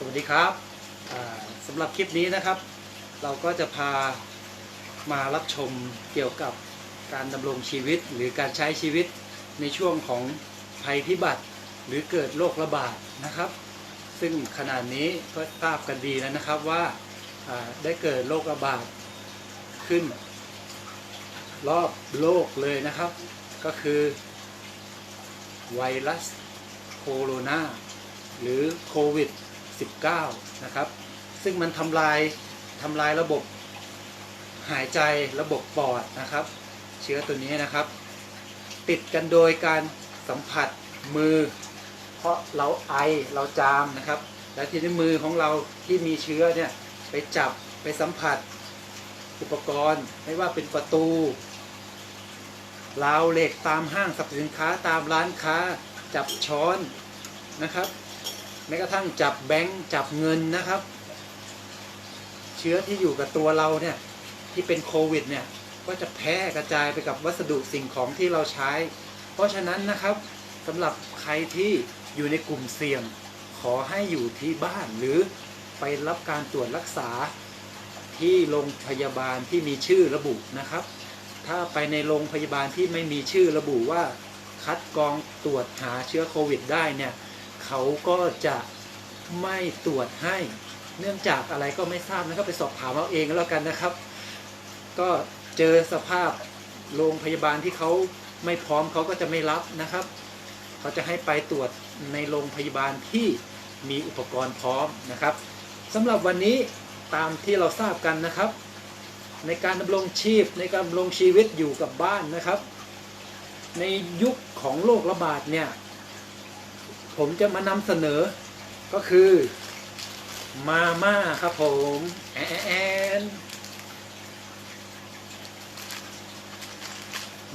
สวัสดีครับสำหรับคลิปนี้นะครับ เราก็จะพามารับชมเกี่ยวกับการดำรงชีวิตหรือการใช้ชีวิตในช่วงของภัยพิบัติหรือเกิดโรคระบาดนะครับ ซึ่งขณะนี้ก็ทราบกันดีแล้วนะครับว่าอ่าได้เกิดโรคระบาดขึ้น รอบโลกเลยนะครับ ก็คือไวรัสโคโรนาหรือโควิด 19 นะครับ ซึ่งมันทำลายทำลายระบบหายใจระบบปอดนะครับ เชื้อตัวนี้นะครับ ติดกันโดยการสัมผัสมือ เพราะเราไอเราจามนะครับ และที่ในมือของเราที่มีเชื้อเนี่ยไปจับไปสัมผัสอุปกรณ์ ไม่ว่าเป็นประตูราวเหล็กตามห้างสรรพสินค้าตามร้านค้า จับช้อนนะครับ แม้กระทั่งจับแบงค์จับเงินนะครับ เชื้อที่อยู่กับตัวเราเนี่ยที่เป็นโควิดเนี่ยก็จะแพร่กระจายไปกับวัสดุสิ่งของที่เราใช้ เพราะฉะนั้นนะครับสำหรับใครที่อยู่ในกลุ่มเสี่ยง ขอให้อยู่ที่บ้านหรือไปรับการตรวจรักษาที่โรงพยาบาลที่มีชื่อระบุนะครับ ถ้าไปในโรงพยาบาลที่ไม่มีชื่อระบุว่า คัดกรองตรวจหาเชื้อโควิดได้เนี่ย เขาก็จะไม่ตรวจให้ เนื่องจากอะไรก็ไม่ทราบนะครับไปสอบถามเอาเองแล้วกันนะครับ ก็เจอสภาพโรงพยาบาลที่เขาไม่พร้อมเขาก็จะไม่รับนะครับ เขาจะให้ไปตรวจในโรงพยาบาลที่มีอุปกรณ์พร้อมนะครับสำหรับวันนี้ตามที่เราทราบกันนะครับ ในการดำรงชีพในการดำรงชีวิตอยู่กับบ้านนะครับ ในยุคของโรคระบาดเนี่ย ผมจะมานำเสนอ ก็คือมาม่าครับผมแอน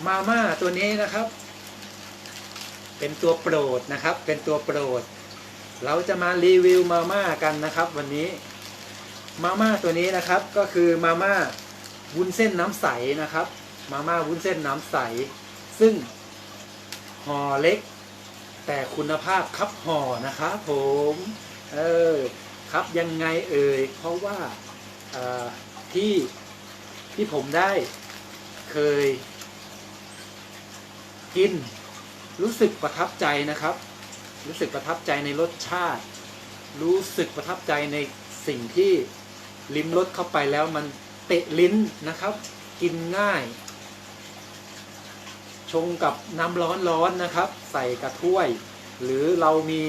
มาม่าตัวนี้นะครับ เป็นตัวโปรดนะครับ เป็นตัวโปรด เราจะมารีวิวมาม่ากันนะครับ วันนี้ มาม่าตัวนี้นะครับ ก็คือมาม่าวุ้นเส้นน้ำใสนะครับ มาม่าวุ้นเส้นน้ำใส ซึ่งห่อเล็ก แต่คุณภาพครับห่อนะครับผมเออครับยังไงเอ่ยเพราะว่าที่ที่ผมได้เคย กินรู้สึกประทับใจนะครับ รู้สึกประทับใจในรสชาติ รู้สึกประทับใจในสิ่งที่ลิ้มรสเข้าไปแล้วมันเตะลิ้นนะครับ กินง่าย ชงกับน้ำร้อนๆนะครับ ใส่กระถ้วย หรือเรามี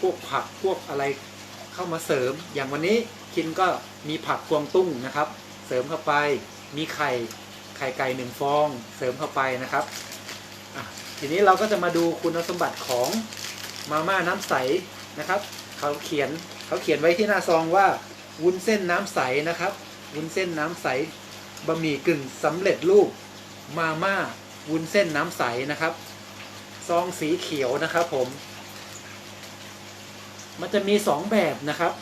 พวกผักพวกอะไรเข้ามาเสริม อย่างวันนี้คินก็มีผักกวางตุ้งนะครับ เสริมเข้าไปมีไข่ไข่ไก่หนึ่งฟอง เสริมเข้าไปนะครับทีนี้เราก็จะมาดูคุณสมบัติของมาม่าน้ำใสนะครับเขาเขียนเขาเขียนไว้ที่หน้าซองว่าวุ้นเส้นน้ำใสนะครับ วุ้นเส้นน้ำใสบะหมี่กึ่งสำเร็จรูปมาม่า วุ้นเส้นน้ำใสนะครับ ซองสีเขียวนะครับผม มันจะมีสองแบบนะครับ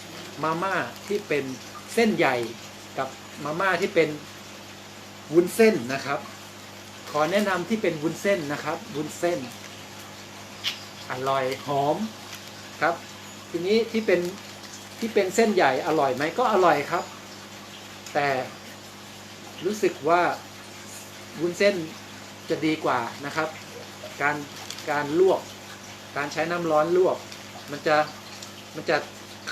มาม่าที่เป็นเส้นใหญ่กับมาม่าที่เป็นวุ้นเส้นนะครับ ขอแนะนำที่เป็นวุ้นเส้นนะครับวุ้นเส้น อร่อยหอมครับ ทีนี้ที่เป็นที่เป็นเส้นใหญ่อร่อยไหมก็อร่อยครับ แต่รู้สึกว่าวุ้นเส้น จะดีกว่านะครับ การการลวก การใช้น้ำร้อนลวก มันจะมันจะ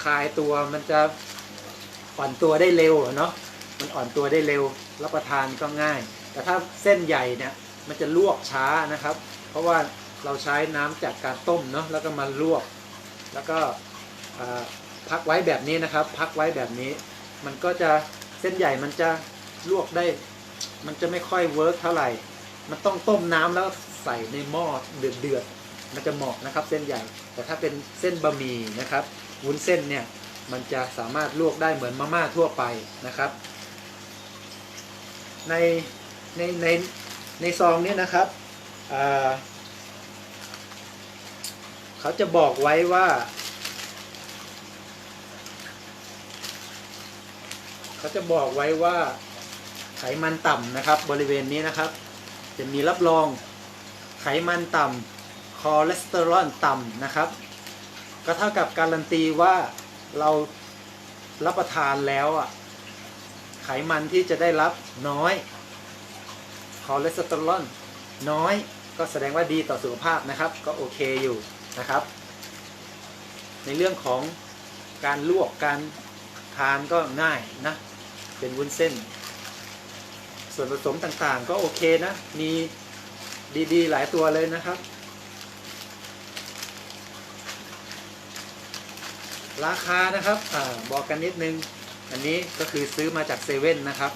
คลายตัวมันจะอ่อนตัวได้เร็วเนาะมันอ่อนตัวได้เร็วรับประทานก็ง่าย แต่ถ้าเส้นใหญ่เนี่ยมันจะลวกช้านะครับ เพราะว่าเราใช้น้ำจากการต้มเนาะแล้วก็มาลวก แล้วก็พักไว้แบบนี้นะครับ พักไว้แบบนี้ มันก็จะเส้นใหญ่มันจะลวกได้ มันจะไม่ค่อยเวิร์กเท่าไหร่ มันต้องต้มน้ำแล้วใส่ในหม้อเดือดเดือดๆมันจะเหมาะนะครับ เส้นใหญ่ แต่ถ้าเป็นเส้นบะหมี่นะครับวุ้นเส้นเนี่ยมันจะสามารถลวกได้เหมือนมาม่าทั่วไปนะครับ ในในในในซองเนี้นะครับเขาจะบอกไว้ว่าเขาจะบอกไว้ว่าไขมันต่ำนะครับ บริเวณนี้นะครับ จะมีรับรองไขมันต่ำคอเลสเตอรอลต่ำนะครับ ก็เท่ากับการันตีว่าเรารับประทานแล้วอะไขมันที่จะได้รับน้อย คอเลสเตอรอลน้อยก็แสดงว่าดีต่อสุขภาพนะครับ ก็โอเคอยู่นะครับ ในเรื่องของการลวกการทานก็ง่ายนะ เป็นวุ้นเส้น ส่วนผสมต่างๆ ก็โอเคนะ มีดีๆ หลายตัวเลยนะครับ ราคานะครับอบอกกันนิดนึง อันนี้ก็คือซื้อมาจากเซเว่นนะครับ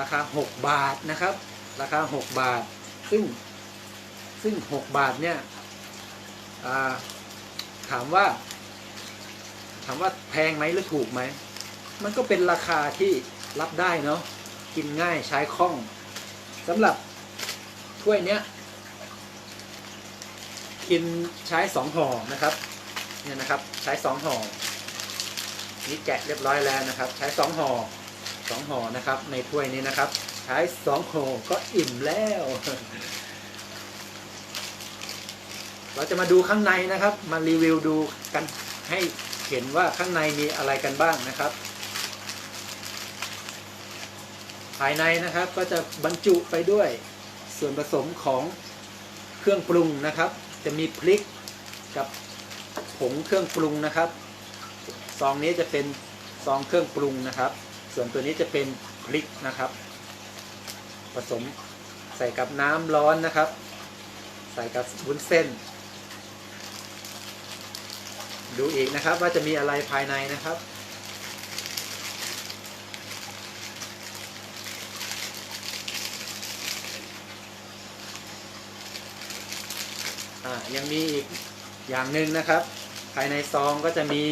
ราคา 6 บาทนะครับ ราคา 6 บาท ซึ่งซึ่ง 6 บาทเนี่ยาถามว่า ถามว่าแพงไหมหรือถูกไหม มันก็เป็นราคาที่รับได้เนาะ กินง่ายใช้คล่องสำหรับถ้วยเนี้ย กินใช้สองห่อนะครับ เนี่ยนะครับ ใช้สองห่อนี่แกะเรียบร้อยแล้วนะครับ ใช้สองห่อสองห่อนะครับ ในถ้วยนี้นะครับ ใช้สองห่อก็อิ่มแล้ว เราจะมาดูข้างในนะครับ มารีวิวดูกันให้เห็นว่าข้างในมีอะไรกันบ้างนะครับ ภายในนะครับก็จะบรรจุไปด้วยส่วนผสมของเครื่องปรุงนะครับ จะมีพริกกับผงเครื่องปรุงนะครับซองนี้จะเป็นซองเครื่องปรุงนะครับ ส่วนตัวนี้จะเป็นพริกนะครับ ผสมใส่กับน้ำร้อนนะครับ ใส่กับวุ้นเส้น ดูอีกนะครับว่าจะมีอะไรภายในนะครับ ยังมีอีกอย่างหนึ่งนะครับ ภายในซองก็จะมี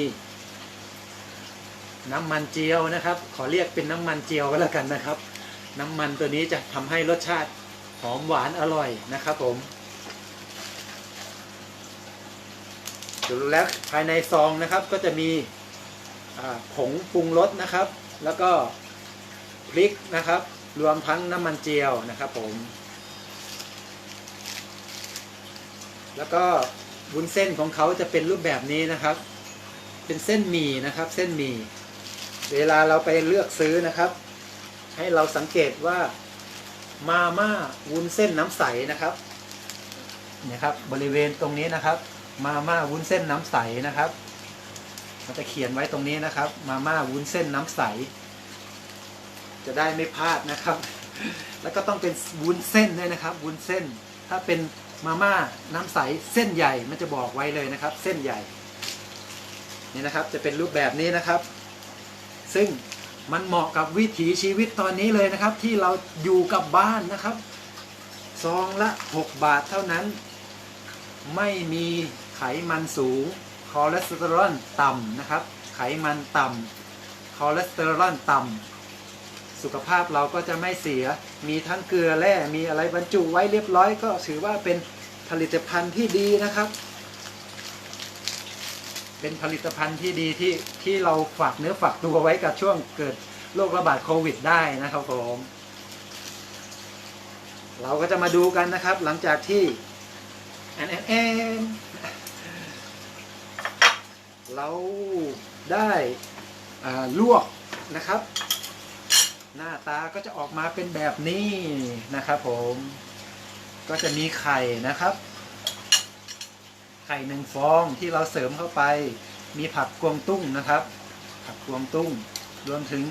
น้ำมันเจียวนะครับ ขอเรียกเป็นน้ำมันเจียวก็แล้วกันนะครับ น้ำมันตัวนี้จะทำให้รสชาติหอมหวานอร่อยนะครับผมดูแล้วภายในซองนะครับก็จะมีผงปรุงรสนะครับ แล้วก็พริกนะครับ รวมทั้งน้ำมันเจียวนะครับผม แล้วก็วุ้นเส้นของเขาจะเป็นรูปแบบนี้นะครับ เป็นเส้นหมี่นะครับ เส้นหมี่เวลาเราไปเลือกซื้อนะครับ ให้เราสังเกตว่ามาม่าวุ้นเส้นน้ำใสนะครับเนี่ยครับ บริเวณตรงนี้นะครับ มาม่าวุ้นเส้นน้ำใสนะครับมันจะเขียนไว้ตรงนี้นะครับ มาม่าวุ้นเส้นน้ำใส จะได้ไม่พลาดนะครับ แล้วก็ต้องเป็นวุ้นเส้นด้วยนะครับ วุ้นเส้น ถ้าเป็น มาม่าน้ำใสเส้นใหญ่มันจะบอกไว้เลยนะครับ เส้นใหญ่นี่นะครับจะเป็นรูปแบบนี้นะครับ ซึ่งมันเหมาะกับวิถีชีวิตตอนนี้เลยนะครับ ที่เราอยู่กับบ้านนะครับซองละ 6 บาทเท่านั้น ไม่มีไขมันสูงคอเลสเตอรอลต่ำนะครับ ไขมันต่ำคอเลสเตอรอลต่ำ สุขภาพเราก็จะไม่เสีย มีทั้งเกลือแร่ มีอะไรบรรจุไว้เรียบร้อย ก็ถือว่าเป็นผลิตภัณฑ์ที่ดีนะครับ เป็นผลิตภัณฑ์ที่ดีที่ที่เราฝากเนื้อฝากตัวไว้กับช่วงเกิดโรคระบาดโควิดได้นะครับผม เราก็จะมาดูกันนะครับ หลังจากที่แอนแอนแอนเราได้ลวกนะครับ หน้าตาก็จะออกมาเป็นแบบนี้นะครับผมก็จะมีไข่นะครับ ไข่หนึ่งฟองที่เราเสริมเข้าไป มีผักกวงตุ้งนะครับ ผักกวงตุ้งรวมถึง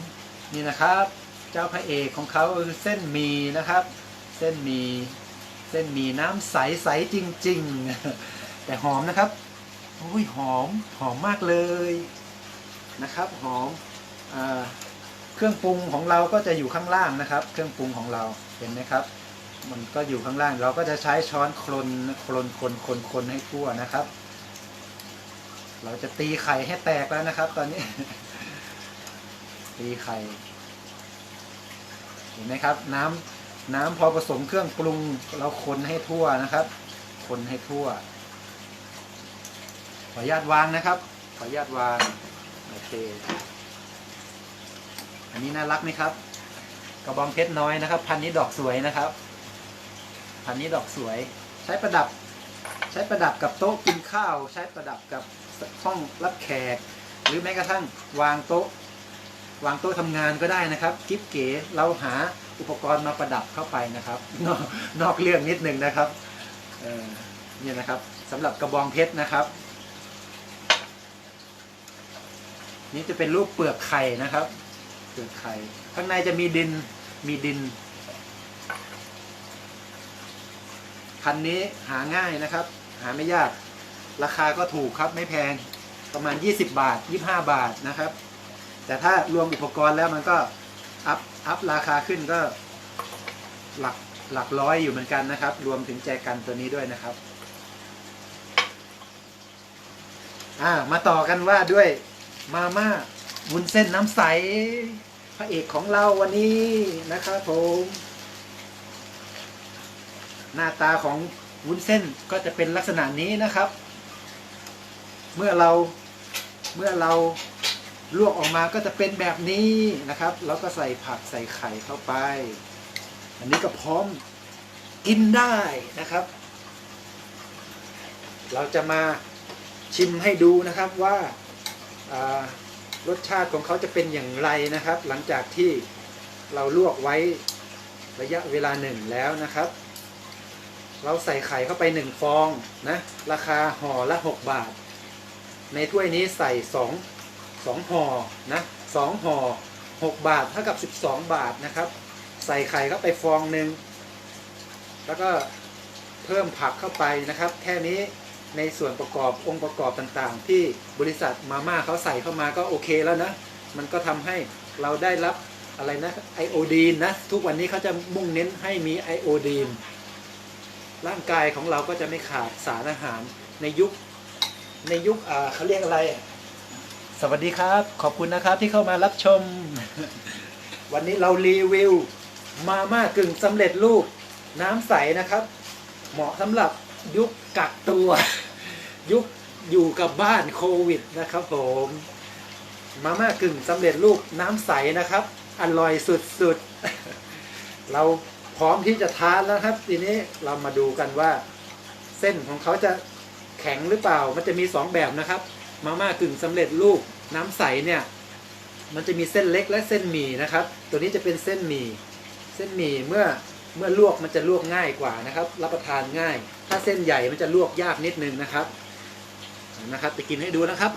นี่นะครับ เจ้าพระเอกของเขาคือเส้นมีนะครับ เส้นมีเส้นมีน้ำใสใสจริง ๆ แต่หอมนะครับอุ้ยหอมหอมมากเลยนะครับ หอมอ่า ครื่องปรุงของเราก็จะอยู่ข้างล่างนะครับ เครื่องปรุงของเราเห็นไหมครับ มันก็อยู่ข้างล่าง เราก็จะใช้ช้อนคลนคลนคนคนคนให้ทั่วนะครับ เราจะตีไข่ให้แตกแล้วนะครับ ตอนนี้ ตีไข่เห็นไหมครับ น้ำน้ำพอผสมเครื่องปรุง เราคนให้ทั่วนะครับ คนให้ทั่ว ขออนุญาตวางนะครับ ขออนุญาตวางโอเค อันนี้น่ารักไหมครับ กระบองเพชรน้อยนะครับ พันนี้ดอกสวยนะครับ พันนี้ดอกสวย ใช้ประดับ ใช้ประดับกับโต๊ะกินข้าว ใช้ประดับกับห้องรับแขก หรือแม้กระทั่งวางโต๊ะ วางโต๊ะทำงานก็ได้นะครับกิ๊บเก๋เราหาอุปกรณ์มาประดับเข้าไปนะครับ นอกนอกเรื่องนิดนึงนะครับเออเนี่ยนะครับสำหรับกระบองเพชรนะครับ นี่จะเป็นรูปเปลือกไข่นะครับ เปลือกไข่ข้างในจะมีดินมีดินคันนี้หาง่ายนะครับ หาไม่ยาก ราคาก็ถูกครับไม่แพงประมาณ 20 บาท 25 บาทนะครับ แต่ถ้ารวมอุปกรณ์แล้วมันก็อัพอัพราคาขึ้นก็หลักหลักร้อยอยู่เหมือนกันนะครับ รวมถึงแจกันตัวนี้ด้วยนะครับอ่ามาต่อกันว่าด้วยมาม่า วุ้นเส้นน้ำใส พระเอกของเราวันนี้นะครับผม หน้าตาของวุ้นเส้นก็จะเป็นลักษณะนี้นะครับ เมื่อเราเมื่อเราลวกออกมาก็จะเป็นแบบนี้นะครับ แล้วก็ใส่ผักใส่ไข่เข้าไป อันนี้ก็พร้อมกินได้นะครับ เราจะมาชิมให้ดูนะครับว่าา รสชาติของเขาจะเป็นอย่างไรนะครับ หลังจากที่เราลวกไว้ระยะเวลาหนึ่งแล้วนะครับ เราใส่ไข่เข้าไปหนึ่งฟองนะ ราคาห่อละ 6 บาท ในถ้วยนี้ใส่2 2ห่อนะสองห่อ6 บาทเท่ากับ 12 บาทนะครับ ใส่ไข่เข้าไปฟองหนึ่งแล้วก็เพิ่มผักเข้าไปนะครับ แค่นี้ ในส่วนประกอบองค์ประกอบต่างๆ ที่บริษัทมาม่าเขาใส่เข้ามาก็โอเคแล้วนะ มันก็ทำให้เราได้รับอะไรนะไอโอดีนนะ ทุกวันนี้เขาจะมุ่งเน้นให้มีไอโอดีนร่างกายของเราก็จะไม่ขาดสารอาหารในยุค ในยุคอ่าเขาเรียกอะไร สวัสดีครับ ขอบคุณนะครับที่เข้ามารับชม วันนี้เรารีวิว มาม่ากึ่งสำเร็จรูป น้ำใสนะครับ เหมาะสำหรับยุคกักตัว ยุคอยู่กับบ้านโควิดนะครับผมมาม่ากึ่งสำเร็จรูปน้ำใสนะครับ อร่อยสุดๆ เราพร้อมที่จะทานแล้วครับ ทีนี้เรามาดูกันว่า เส้นของเขาจะแข็งหรือเปล่า มันจะมีสองแบบนะครับ มาม่ากึ่งสำเร็จรูปน้ำใสเนี่ย มันจะมีเส้นเล็กและเส้นหมี่นะครับ ตัวนี้จะเป็นเส้นหมี่ เส้นหมี่เมื่อเมื่อลวกมันจะลวกง่ายกว่านะครับ รับประทานง่าย ถ้าเส้นใหญ่มันจะลวกยากนิดนึงนะครับ นะครับ จะกินให้ดูนะครับ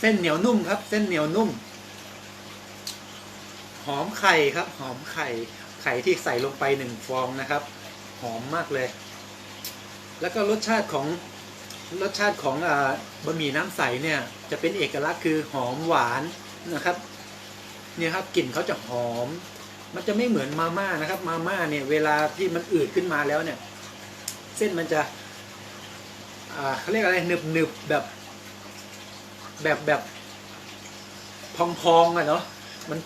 เส้นเหนียวนุ่มครับ เส้นเหนียวนุ่ม หอมไข่ครับ หอมไข่ ไข่ที่ใส่ลงไปหนึ่งฟองนะครับ หอมมากเลย แล้วก็รสชาติของรสชาติของอบะหมี่น้ำใสเนี่ย จะเป็นเอกลักษณ์คือหอมหวานนะครับเนี่ยครับกลิ่นเขาจะหอม มันจะไม่เหมือนมาม่านะครับ มาม่าเนี่ย เวลาที่มันอืดขึ้นมาแล้วเนี่ย เส้นมันจะเขาเรียกอะไรหนึบหนึบแบบแบบแบบพองๆอะเนาะมัน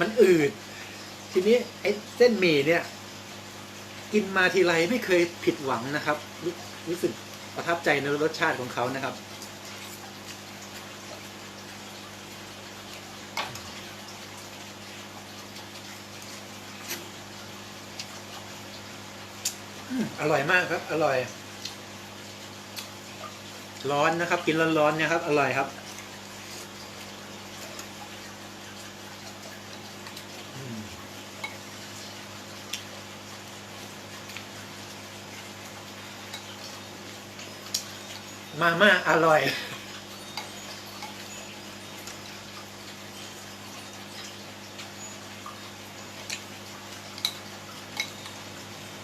มันอืด ทีนี้ไอ้เส้นหมี่เนี่ย กินมาทีไรไม่เคยผิดหวังนะครับ รู้สึกประทับใจในรสชาติของเขานะครับ อร่อยมากครับ อร่อย ร้อนนะครับ กินร้อนๆเนี่ยครับ อร่อยครับมาม่าอร่อย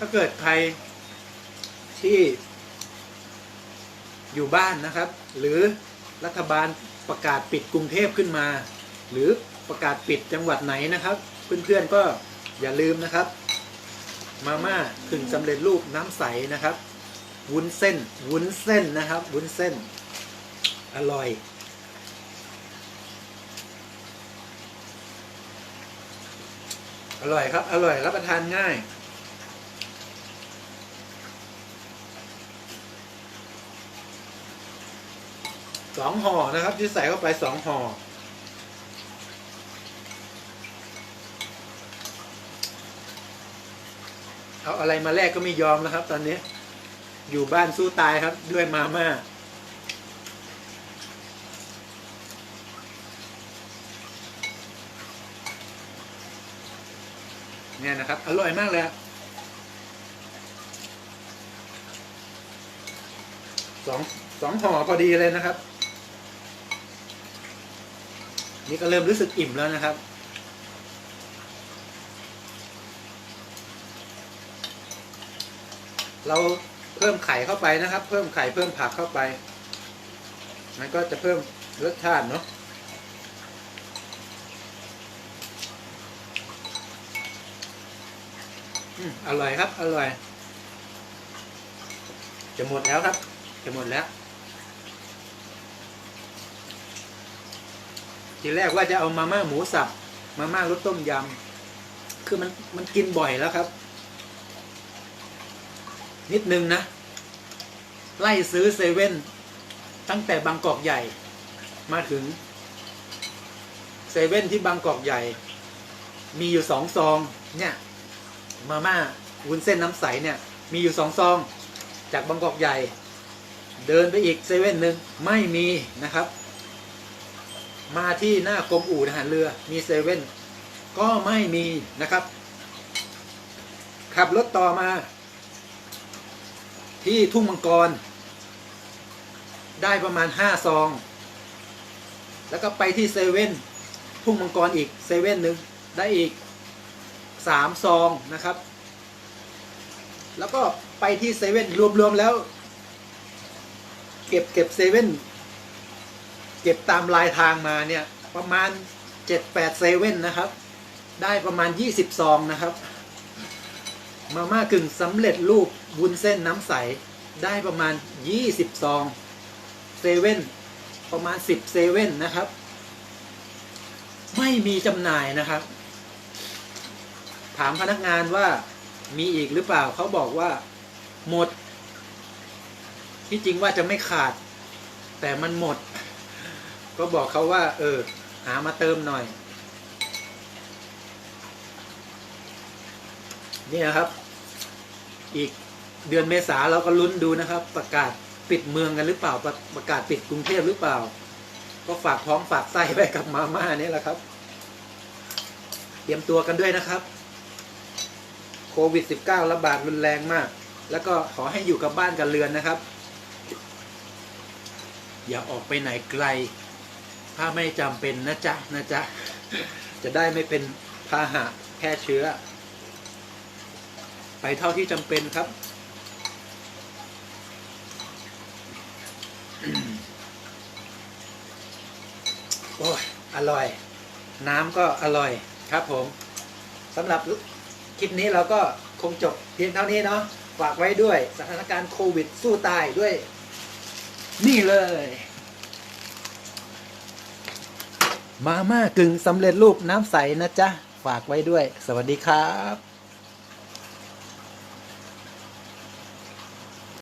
ถ้าเกิดใครที่อยู่บ้านนะครับ หรือรัฐบาลประกาศปิดกรุงเทพขึ้นมา หรือประกาศปิดจังหวัดไหนนะครับ เพื่อนๆก็อย่าลืมนะครับ มาม่าขึ่งสำเร็จรูปน้ำใสนะครับ วุ้นเส้น วุ้นเส้นนะครับ วุ้นเส้น อร่อย อร่อยครับ อร่อยรับประทานง่าย สองห่อนะครับ ที่ใส่เข้าไปสองห่อเอาอะไรมาแลกก็ไม่ยอมนะครับ ตอนนี้ อยู่บ้านสู้ตายครับด้วยมาม่าเนี่ยนะครับ อร่อยมากเลยสองสองห่อพอดีเลยนะครับ นี่ก็เริ่มรู้สึกอิ่มแล้วนะครับ เราเพิ่มไข่เข้าไปนะครับ เพิ่มไข่เพิ่มผักเข้าไป มันก็จะเพิ่มรสชาติเนาะอร่อยครับ อร่อย จะหมดแล้วครับ จะหมดแล้ว ทีแรกว่าจะเอามาม่าหมูสับมาม่ารสต้มยำคือมันมันกินบ่อยแล้วครับ นิดนึงนะ ไล่ซื้อเซเว่นตั้งแต่บางกอกใหญ่ มาถึงเซเว่นที่บางกอกใหญ่ มีอยู่สองซอง เนี่ยมาม่าวุ้นเส้นน้ำใสเนี่ย มีอยู่สองซอง จากบางกอกใหญ่ เดินไปอีกเซเว่นหนึ่งไม่มีนะครับ มาที่หน้ากรมอู่ทหารเรือมีเซเว่นก็ไม่มีนะครับ ขับรถต่อมา ที่ทุ่งมังกร ได้ประมาณห้าซอง แล้วก็ไปที่เซเว่นทุ่งมังกรอีกเซเว่นหนึ่งได้อีกสามซองนะครับ แล้วก็ไปที่เซเว่นรวมๆแล้ว เก็บเก็บเซเว่น เก็บตามลายทางมาเนี่ยประมาณเจ็ดแปดเซเว่นนะครับ ได้ประมาณยี่สิบซองนะครับ มาม่ากึ่งสำเร็จรูปวุ้นเส้นน้ำใส ได้ประมาณยี่สิบซองเซเว่นประมาณสิบเซเว่นนะครับ ไม่มีจำหน่ายนะครับ ถามพนักงานว่ามีอีกหรือเปล่าเขาบอกว่าหมด ที่จริงว่าจะไม่ขาด แต่มันหมด ก็บอกเขาว่า เออ หามาเติมหน่อย นี่นะครับ อีกเดือนเมษาเราก็ลุ้นดูนะครับ ประกาศปิดเมืองกันหรือเปล่าประประกาศปิดกรุงเทพหรือเปล่า ก็ฝากท้องฝากไส้ไปกับมาม่านี่แหละครับ เตรียมตัวกันด้วยนะครับโควิด -19 ระบาดรุนแรงมาก แล้วก็ขอให้อยู่กับบ้านกับเรือนนะครับ อย่าออกไปไหนไกล ถ้าไม่จำเป็นนะจ๊ะนะจ๊ะจะได้ไม่เป็นพาหะแพร่เชื้อ ไปเท่าที่จำเป็นครับ โอ้ยอร่อย น้ำก็อร่อยครับผมสำหรับคลิปนี้เราก็คงจบเพียงเท่านี้เนาะฝากไว้ด้วยสถานการณ์โควิดสู้ตายด้วย นี่เลย มาม่ากึ่งสำเร็จรูปน้ำใสนะจ๊ะ ฝากไว้ด้วย สวัสดีครับ